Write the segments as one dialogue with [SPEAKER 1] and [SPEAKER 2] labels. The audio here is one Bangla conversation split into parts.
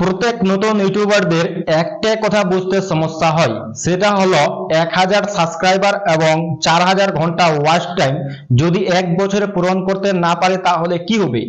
[SPEAKER 1] প্রত্যেক নতুন ইউটিউবারদের একটাই কথা বুঝতে সমস্যা হয়, সেটা হলো এক হাজার সাবস্ক্রাইবার এবং চার হাজার ঘণ্টা ওয়াচ টাইম যদি এক বছরে পূরণ করতে না পারে তাহলে কি হবে?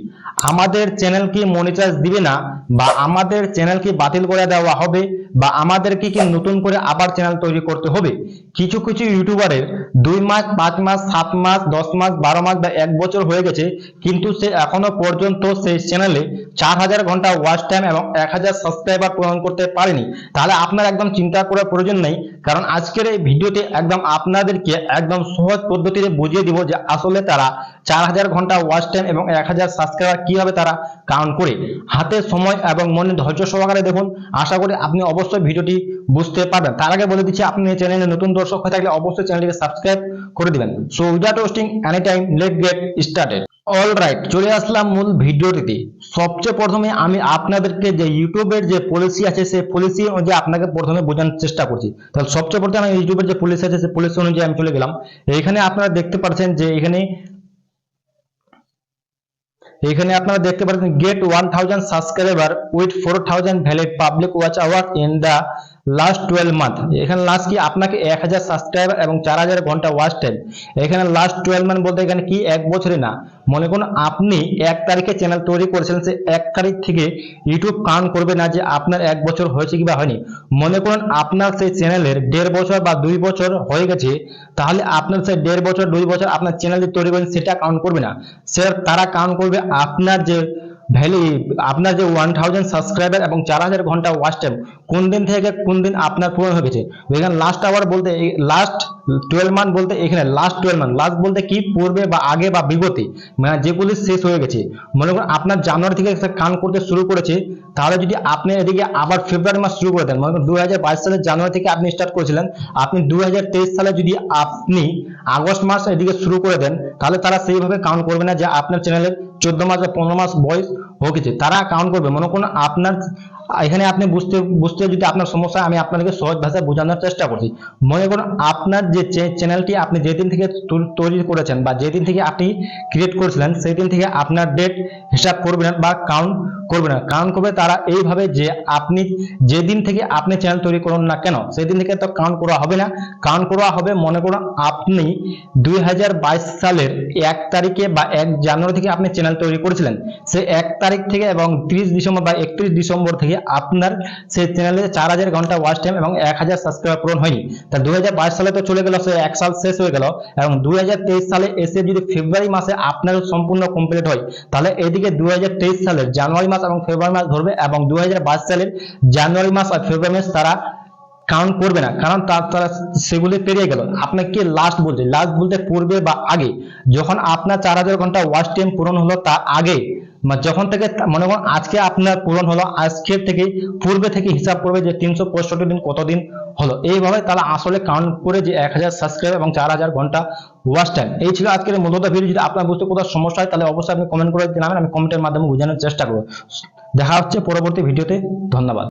[SPEAKER 1] আমাদের চ্যানেল কি মনিটাইজ দিবে না? বা আমাদের চ্যানেল কি বাতিল করে দেওয়া হবে? বা আমাদেরকে কি নতুন করে আবার চ্যানেল তৈরি করতে হবে? কিছু কিছু ইউটিউবারের দুই মাস, পাঁচ মাস, সাত মাস, দশ মাস, বারো মাস বা এক বছর হয়ে গেছে, কিন্তু সে এখনও পর্যন্ত সেই চ্যানেলে চার হাজার ঘণ্টা ওয়াচ টাইম এবং এক হাজার সাবস্ক্রাইবার পূরণ করতে পারেনি। তাহলে আপনার একদম চিন্তা করার প্রয়োজন নেই কারণ আজকের এই ভিডিওতে একদম আপনাদেরকে একদম সহজ পদ্ধতিতে বুঝিয়ে দিব যে আসলে তারা চার হাজার ঘণ্টা ওয়াচ টাইম এবং এক হাজার সাবস্ক্রাইবার কীভাবে তারা কাউন্ট করে। হাতে সময় এবং মনে ধৈর্য সহকারে দেখুন। আশা করি আপনি অবশ্যই ভিডিওটি বুঝতে পারবেন। তার আগে বলে দিচ্ছি, আপনি চ্যানেলে নতুন দর্শক হয়ে থাকলে অবশ্যই চ্যানেলটিকে সাবস্ক্রাইব করে দিবেন। So without wasting any time let get started all right চলে আসলাম মূল ভিডিওটিতে। সবচেয়ে প্রথমে আমি আপনাদেরকে যে ইউটিউবের যে পলিসি আছে, সেই পলিসি অনুযায়ী আপনাকে প্রথমে বোঝানোর চেষ্টা করছি। তাহলে সবচেয়ে প্রথমে আমি ইউটিউবের যে পুলিশ আছে, সেই পুলিশ অনুযায়ী আমি চলে গেলাম। এখানে আপনারা দেখতে পাচ্ছেন যে এখানে এখানে আপনারা দেখতে পাচ্ছেন get one thousand subscriber with four thousand valid public watch hour in the last twelve month এখানে লাস্ট কি? আপনাকে এক হাজার সাবস্ক্রাইবার এবং চার হাজার ঘণ্টা ওয়াচ টাইম এখানে লাস্ট টুয়েলভ মান্থ বলতে এখানে কি? এক বছরে না। মনে করুন, আপনি এক তারিখে চ্যানেল তৈরি করেছিলেন, সে এক তারিখ থেকে ইউটিউব কাউন্ট করবে না যে আপনার এক বছর হয়েছে কি বা হয়নি। মনে করুন, আপনার সেই চ্যানেলের দেড় বছর বা দুই বছর হয়ে গেছে, তাহলে আপনার সেই দেড় বছর, দুই বছর আপনার চ্যানেল যে তৈরি করেন সেটা কাউন্ট করবে না। সে তারা কাউন্ট করবে আপনার যে ভ্যালি, আপনার যে ওয়ান থাউজেন্ড সাবস্ক্রাইবার এবং চার হাজার ঘণ্টা ওয়াচ টাইম কোন দিন থেকে কোন দিন আপনার পূরণ গেছে? এখানে লাস্ট আওয়ার বলতে লাস্ট টুয়েলভ মান্থ বলতে, এখানে লাস্ট টুয়েলভ মান্থ লাস্ট বলতে কি পূর্বে বা আগে বা বিগতে মানে যেগুলি শেষ হয়ে গেছে। মনে করুন, আপনার জানুয়ারি থেকে কান করতে শুরু করেছে, তাহলে যদি আপনি এদিকে আবার ফেব্রুয়ারি মাস শুরু করে দেন, মনে করুন দুই হাজার বাইশ সালের জানুয়ারি থেকে আপনি স্টার্ট করেছিলেন, আপনি দু হাজার তেইশ সালে যদি আপনি আগস্ট মাস এদিকে শুরু করে দেন, তাহলে তারা সেইভাবে কাউন্ট করবে না যে আপনার চ্যানেলের চোদ্দ মাস বা পনেরো মাস বয়স গেছে তারা কাউন্ট করবে। মনে করুন আপনার এখানে আপনি বুঝতে বুঝতে যদি আপনার সমস্যা আমি আপনাদেরকে সহজ ভাষায় বোঝানোর চেষ্টা করছি। মনে করুন, আপনার যে চ্যানেলটি আপনি যেদিন থেকে তৈরি করেছেন বা যেদিন থেকে আপনি ক্রিয়েট করেছিলেন সেই দিন থেকে আপনার ডেট হিসাব করবে না বা কাউন্ট করবে না। কাউন্ট করবে তারা এইভাবে যে আপনি যেদিন থেকে আপনি চ্যানেল তৈরি করুন না কেন সেই দিন থেকে তো কাউন্ট করা হবে না। কাউন্ট করা হবে, মনে করুন, আপনি দুই হাজার বাইশ সালের এক তারিখে বা এক জানুয়ারি থেকে আপনি চ্যানেল তৈরি করেছিলেন। সে এক তারিখ থেকে এবং ত্রিশ ডিসেম্বর বা একত্রিশ ডিসেম্বর থেকে আপনার সেই চ্যানেলে চার হাজার ঘণ্টা ওয়াচ টাইম এবং এক হাজার সাবস্ক্রাইবার পূরণ হয়নি। তা দুই সালে তো চলে গেল, সে এক সাল শেষ হয়ে গেল এবং দুই সালে এসে যদি ফেব্রুয়ারি মাসে আপনার সম্পূর্ণ কমপ্লিট হয়, তাহলে এদিকে দুই সালের জানুয়ারি মাস এবং ফেব্রুয়ারি মাস ধরবে এবং দুই সালের জানুয়ারি মাস আর ফেব্রুয়ারি মাস তারা কাউন্ট করবে না, কারণ তার তারা সেগুলি পেরিয়ে গেল। আপনাকে লাস্ট বলছে? লাস্ট বলতে পূর্বে বা আগে। যখন আপনার চার হাজার ঘণ্টা ওয়াচ টাইম পূরণ হলো তার আগে। যখন থেকে মনে করুন আজকে আপনার পূরণ হলো, আজকের থেকে পূর্বে থেকে হিসাব করবে যে তিনশো পঁয়ষট্টি দিন কতদিন হলো। এইভাবে তারা আসলে কাউন্ট করে যে এক হাজার সাবস্ক্রাইব এবং চার হাজার ঘণ্টা ওয়াশ টাইম এই ছিল আজকের মূলত ভিডিও যদি আপনার বুঝতে কোথাও সমস্যা হয়, তাহলে অবশ্যই আপনি কমেন্ট করে জানাবেন, আমি কমেন্টের মাধ্যমে বোঝানোর চেষ্টা করব। দেখা হচ্ছে পরবর্তী ভিডিওতে ধন্যবাদ।